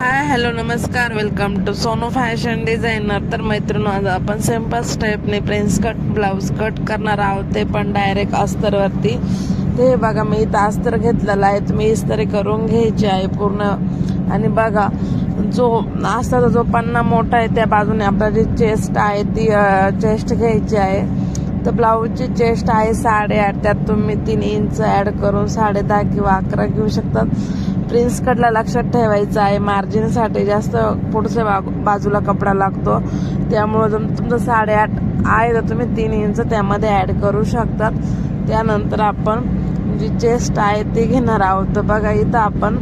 हाय hello नमस्कार. Welcome to सोनो fashion designer तर मैत्रिणी आज आपण सिंपल स्टेपने प्रिन्स कट ब्लाऊज कट करणार आहोत. ते पण डायरेक्ट अस्तरवरती ते बघा मी इथं अस्तर घेतलेला आहे. तुम्ही इस्तरी करून घ्यायची आहे पूर्ण. आणि बघा जो अस्ताचा जो पन्ना मोठा आहे त्या बाजूने आपला जी चेस्ट आहे ती चेस्ट घ्यायची आहे. तर ब्लाऊजची चेस्ट आहे साडेआठ. त्यात तुम्ही तीन इंच ॲड करून साडे दहा किंवा अकरा घेऊ शकतात. प्रिन्स कटला लक्षात ठेवायचं आहे. मार्जिनसाठी जास्त पुढच्या बाग बाजूला कपडा लागतो. त्यामुळं जर तुमचं साडेआठ आहे तर तुम्ही तीन इंच त्यामध्ये ॲड करू शकतात. त्यानंतर आपण जी चेस्ट आहे ती घेणार आहोत. तर बघा इथं आपण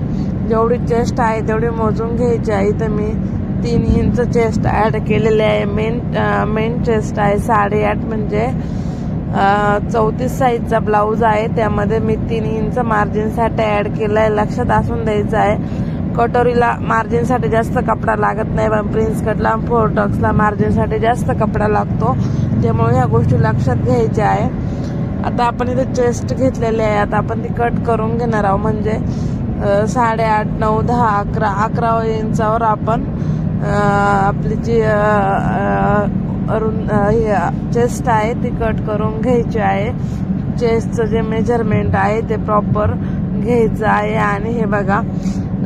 जेवढी चेस्ट आहे तेवढी मोजून घ्यायची आहे. इथं मी तीन इंच चेस्ट ॲड केलेले आहे. मेन मेन चेस्ट आहे साडेआठ म्हणजे चौतीस साईजचा ब्लाऊज आहे. त्यामध्ये मी तीन इंच मार्जिनसाठी ॲड केलं आहे लक्षात असून द्यायचं आहे कटोरीला मार्जिनसाठी जास्त कपडा लागत नाही पण प्रिन्स कटला फोर मार्जिनसाठी जास्त कपडा लागतो. त्यामुळे ह्या गोष्टी लक्षात घ्यायच्या आहे. आता आपण इथे चेस्ट घेतलेले आहे. आता आपण ती कट करून घेणार आहोत. म्हणजे साडेआठ नऊ दहा अकरा अकरा इंचावर आपण आपली जी अरुण चेस्ट आहे ती कट करून घ्यायची आहे. चेस्टचं जे मेजरमेंट आहे ते प्रॉपर घ्यायचं आहे. आणि हे बघा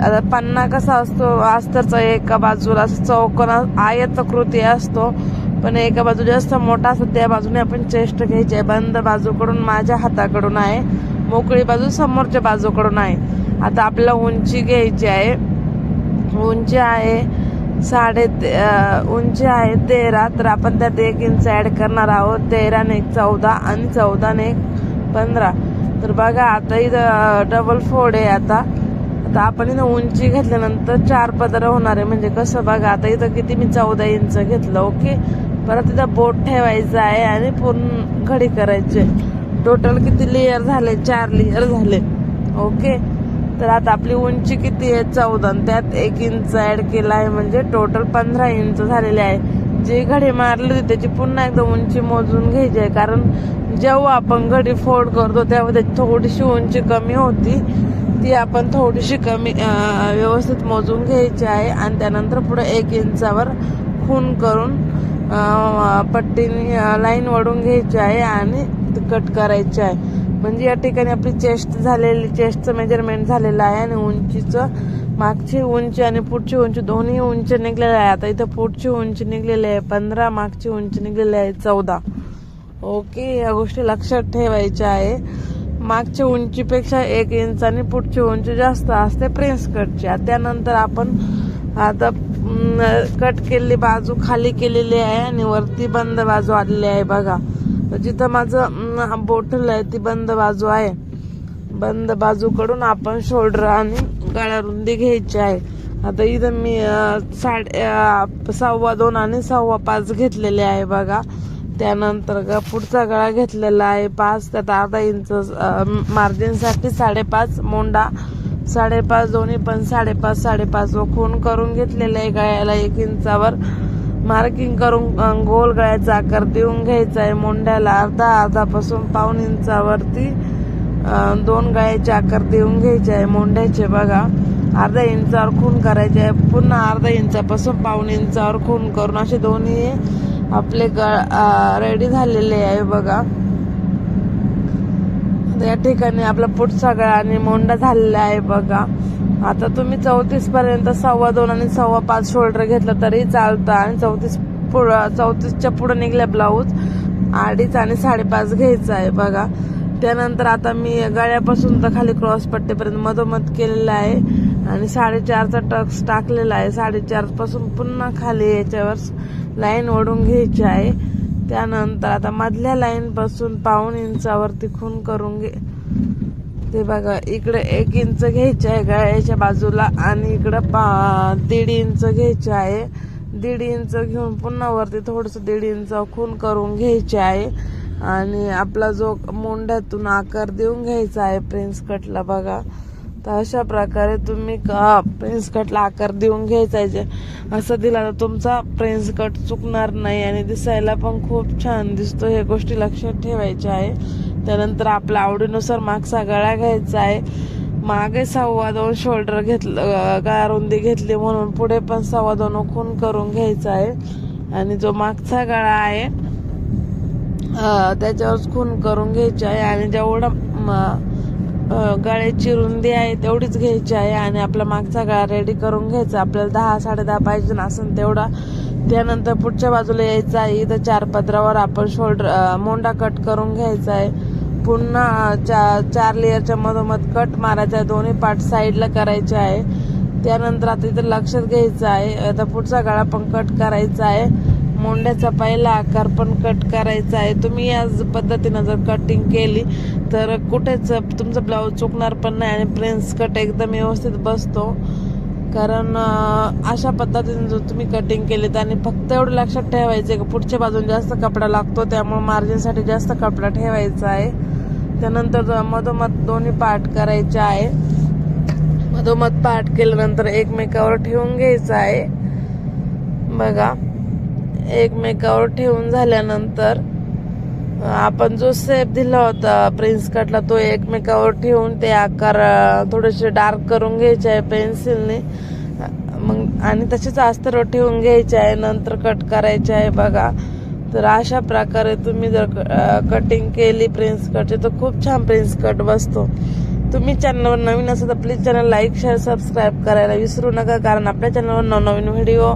आता पन्ना कसा असतो अस्तरचा एका बाजूला असं चौकोन आयतकृती असतो पण एका बाजू जास्त मोठा असतो त्या बाजूने आपण चेस्ट घ्यायची आहे. बंद बाजूकडून माझ्या हाताकडून आहे मोकळी बाजू समोरच्या बाजूकडून आहे. आता आपल्याला उंची घ्यायची आहे. उंची आहे साडे ते- उंची आहे तेरा. तर आपण त्यात एक इंच ॲड करणार आहोत. तेराने एक चौदा आणि चौदाने एक पंधरा. तर बघा आता इथं डबल फोड आहे आता. आता आपण इथं उंची घेतल्यानंतर चार पदर होणार आहे. म्हणजे कसं बघा आता इथं किती मी चौदा इंच घेतलं ओके? परत इथं बोट ठेवायचं आहे आणि पूर्ण घडी करायची टोटल किती लेअर झाले? चार लेअर झाले. ओके? तर आता आपली उंची किती आहे? चौदा. आणि त्यात एक इंच ऍड केला आहे म्हणजे टोटल पंधरा इंच झालेले आहे. जी घडी मारली होती त्याची पुन्हा एकदा उंची मोजून घ्यायची आहे. कारण जेव्हा आपण घडी फोड करतो तेव्हा त्याची थोडीशी उंची कमी होती. ती आपण थोडीशी कमी व्यवस्थित मोजून घ्यायची आहे. आणि त्यानंतर पुढे एक इंचावर खून करून पट्टीने लाईन वडून घ्यायची आहे आणि कट करायची आहे. म्हणजे या ठिकाणी आपली चेस्ट झालेली चेस्टचं मेजरमेंट झालेलं आहे आणि उंचीचं. मागची उंची आणि पुढची उंची दोन्ही उंची निघलेल्या आहे आता इथं पुढची उंची निघलेली आहे पंधरा मागची उंची निघलेली आहे चौदा. ओके या गोष्टी लक्षात ठेवायच्या आहे. मागच्या उंचीपेक्षा एक इंच आणि पुढची उंची जास्त असते प्रिन्स कटची त्यानंतर आपण आता कट केलेली बाजू खाली केलेली आहे आणि वरती बंद बाजू आलेली आहे बघा. जिथं माझं बोटल आहे ती बंद बाजू आहे. बंद बाजूकडून आपण शोल्डर आणि गळा रुंदी घ्यायची आहे. आता इथं मी साडे सव्वा दोन आणि सव्वा पाच घेतलेले आहे बघा. त्यानंतर ग पुढचा गळा घेतलेला आहे पाच त्यात अर्धा इंच मार्जिनसाठी साडेपाच मोंडा. साडेपाच दोन्ही पण साडेपाच साडेपाच व खून करून घेतलेलं आहे गळ्याला एक इंचावर. मार्किंग करून गोल गळ्याचा आकार देऊन घ्यायचा आहे मोंड्याला अर्धा अर्धापासून पाऊन इंचावरती दोन गळ्याचे आकार देऊन घ्यायचे आहे मोंड्याचे बघा अर्धा इंचावर खून करायचे आहे. पुन्हा अर्धा इंचापासून पाऊन इंचावर खून करून असे दोन्ही आपले गळ रेडी झालेले आहे बघा. या ठिकाणी आपला पुढचा गळा आणि मोंडा झालेला आहे बघा. आता तुम्ही चौतीस पर्यंत सव्वा दोन आणि सव्वा पाच शोल्डर घेतलं तरी चालतं. आणि चौतीस पुढं चौतीसच्या पुढं निघल्या ब्लाऊज अडीच आणि साडेपाच घ्यायचं आहे बघा. त्यानंतर आता मी गळ्यापासून तर खाली क्रॉस पट्टीपर्यंत मधोमध केलेलं आहे. आणि साडेचारचा टक्स टाकलेला आहे. साडेचारपासून पुन्हा खाली याच्यावर लाईन ओढून घ्यायची आहे. त्यानंतर आता मधल्या लाईनपासून पाऊण पाऊन इंचावरती खून करून घे ते बघा इकडे एक इंच घ्यायचं आहे गळ्याच्या बाजूला आणि इकडं पा दीड इंच घ्यायचं आहे. दीड इंच घेऊन पुन्हा वरती थोडंसं दीड इंच खून करून घ्यायचे आहे. आणि आपला जो मोंढ्यातून आकार देऊन घ्यायचा आहे प्रिन्स कटला बघा. तर अशा प्रकारे तुम्ही प्रिन्स कटला आकार देऊन घ्यायचा आहे? असं दिला तर तुमचा प्रिन्स कट चुकणार नाही आणि दिसायला पण खूप छान दिसतो. हे गोष्टी लक्षात ठेवायच्या आहे. त्यानंतर आपल्या आवडीनुसार मागचा गळा घ्यायचा आहे. मागे सव्वा दोन शोल्डर घेतलं रुंदी घेतली म्हणून पुढे पण सव्वा दोन खून करून घ्यायचा आहे. आणि जो मागचा गळा आहे त्याच्यावरच त्याच्यावर खून करून घ्यायची आहे. आणि जेवढं गळ्याची रुंदी आहे तेवढीच घ्यायची आहे. आणि आपला मागचा गळा रेडी करून घ्यायचा आपल्याला दहा साडेदहा पाहिजे असेल तेवढा. त्यानंतर पुढच्या बाजूला यायचं आहे. इथं चार पदरावर आपण शोल्डर मोंडा कट करून घ्यायचा आहे. पुन्हा चा चार लेअरच्या मधोमध कट मारायचा आहे दोन्ही पार्ट साईडला करायचे आहे. त्यानंतर आता इथं लक्षात घ्यायचं आहे. आता पुढचा गळा पण कट करायचा आहे. मोंड्याचा पहिला आकार पण कट करायचा आहे. तुम्ही या पद्धतीनं जर कटिंग केली तर कुठेच तुमचं ब्लाऊज चुकणार पण नाही आणि प्रिन्स कट एकदम व्यवस्थित बसतो. कारण अशा पद्धतीने जर तुम्ही कटिंग केली आणि फक्त एवढं लक्षात ठेवायचं आहे की पुढच्या बाजून जास्त कपडा लागतो त्यामुळे मार्जिनसाठी जास्त कपडा ठेवायचा आहे. त्यानंतर मधोमध दोन्ही पाठ करायचे आहे. मधोमध पाठ केल्यानंतर एकमेकावर ठेवून घ्यायचं आहे. बघा एकमेकावर ठेवून झाल्यानंतर आपण जो सेप दिला होता प्रिन्स कटला तो एकमेकावर ठेवून ते आकार थोडेसे डार्क करून घ्यायचे आहे पेन्सिलने मग आणि तसेच अस्तर ठेवून घ्यायचे आहे नंतर कट करायचे आहे बघा. तर अशा प्रकारे तुम्ही जर कटिंग केली प्रिन्स कटची तर खूप छान प्रिन्स कट बसतो. तुम्ही चॅनलवर नवीन असाल तर please channel like share subscribe करायला विसरू नका कारण आपल्या चॅनलवर नवनवीन व्हिडिओ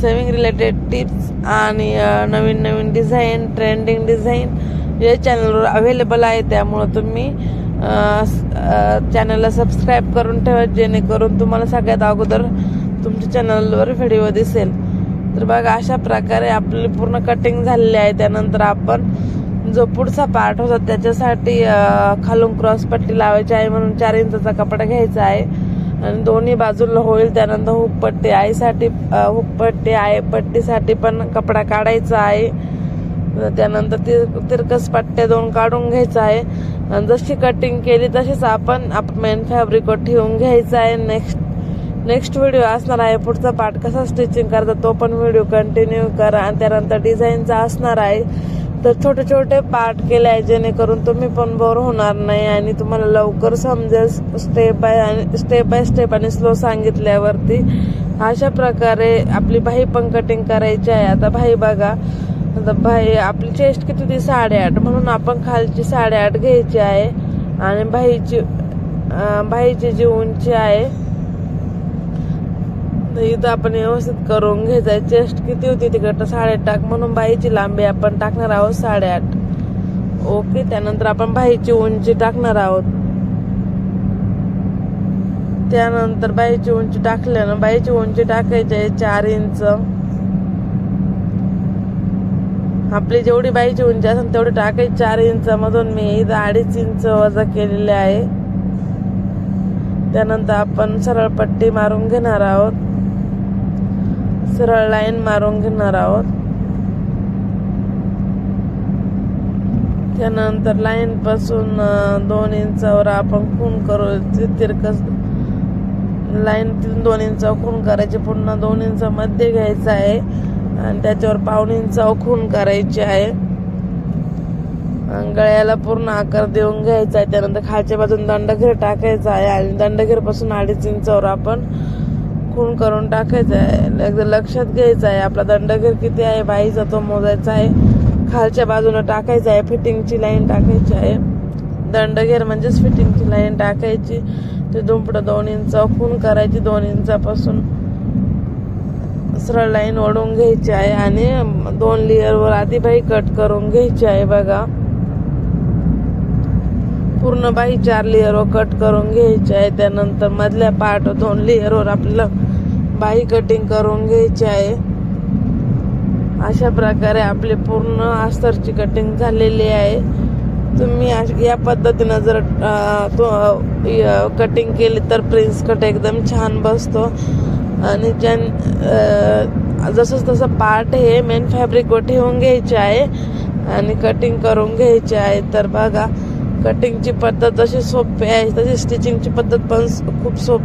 सेविंग रिलेटेड टिप्स आणि नवीन नवीन डिझाईन ट्रेंडिंग डिझाईन या चॅनलवर अवेलेबल आहे. त्यामुळं तुम्ही चॅनलला सबस्क्राईब करून ठेवा जेणेकरून तुम्हाला सगळ्यात अगोदर तुमच्या चॅनलवर व्हिडिओ दिसेल. तर बघा अशा प्रकारे आपली पूर्ण कटिंग झालेली आहे. त्यानंतर आपण जो पुढचा पार्ट होता त्याच्यासाठी खालून क्रॉस पट्टी लावायची आहे म्हणून चार इंचाचा कपडा घ्यायचा आहे. आणि दोन्ही बाजूला होईल त्यानंतर हुकपट्टी आईसाठी अं, हुकपट्टी आहे पट्टीसाठी पण कपडा काढायचा आहे. त्यानंतर तिर तिरकस पट्ट्या दोन काढून घ्यायचा आहे. जशी कटिंग केली तशीच आपण मेन फॅब्रिकवर ठेवून घ्यायचं आहे. नेक्स्ट नेक्स्ट व्हिडिओ असणार आहे. पुढचा पार्ट कसा स्टिचिंग करतात तो पण व्हिडिओ कंटिन्यू करा. आणि त्यानंतर डिझाईनचा असणार आहे. तर छोटे छोटे पार्ट केले आहे जेणेकरून तुम्ही पण बोर होणार नाही आणि तुम्हाला लवकर समजेल स्टेप बाय आणि स्टेप बाय स्टेप आणि स्लो सांगितल्यावरती. अशा प्रकारे आपली भाई पण कटिंग करायची आहे. आता भाई बघा. आता भाई आपली चेस्ट किती होती? साडेआठ. म्हणून आपण खालची साडेआठ घ्यायची आहे. आणि भाईची भाईची जी उंची आहे तर इथं आपण व्यवस्थित करून घ्यायचं चेस्ट किती होती तिकडं? साडेआठ टाक. म्हणून बाईची लांबी आपण टाकणार आहोत साडेआठ. ओके त्यानंतर आपण बाईची उंची टाकणार आहोत. त्यानंतर बाईची उंची टाकल्यानं बाईची उंची टाकायची आहे चार इंच. आपली जेवढी बाईची उंची असेल तेवढी टाकायची चार इंच. मधून मी इथं अडीच इंच वजा केलेले आहे. त्यानंतर आपण सरळ पट्टी मारून घेणार आहोत. सरळ लाईन मारून घेणार आहोत त्यानंतर लाईन पासून दोन इंचावर आपण खून करू तिरकस लाईन दोन इंच खून करायची पुन्हा दोन इंच मध्ये घ्यायचं आहे. आणि त्याच्यावर पाऊण इंच खून करायची आहे. आणि गळ्याला पूर्ण आकार देऊन घ्यायचा आहे. त्यानंतर खालच्या बाजून दंडघेर टाकायचा आहे. आणि दंडघेरपासून अडीच इंचावर आपण खून करून टाकायचा आहे. एकदा लक्षात घ्यायचं आहे. आपला दंडगीर किती आहे बाईचा तो मोजायचा आहे. खालच्या बाजूने टाकायचा आहे. फिटिंगची लाईन टाकायची आहे. दंडघेर म्हणजेच फिटिंगची लाईन टाकायची. ते दुमपडं दोन इंच खून करायची. दोन इंचापासून सरळ लाईन ओढून घ्यायची आहे. आणि दोन लेअरवर आधी बाई कट करून घ्यायची आहे बघा. पूर्ण बाई चार लेअरवर कट करून घ्यायची आहे. त्यानंतर मधल्या पार्ट दोन लेअरवर आपल्याला बाई कटिंग करून घ्यायची आहे. अशा प्रकारे आपली पूर्ण आस्तरची कटिंग झालेली आहे. तुम्ही अश- या पद्धतीनं जर तो कटिंग केली तर प्रिन्स कट एकदम छान बसतो. आणि ज्यां जसं तसं पार्ट हे मेन फॅब्रिकवर ठेवून घ्यायचे आहे. आणि कटिंग करून घ्यायचे आहे. तर बघा कटिंगची पद्धत अशी सोपी आहे तशी स्टिचिंगची पद्धत पण खूप सोपी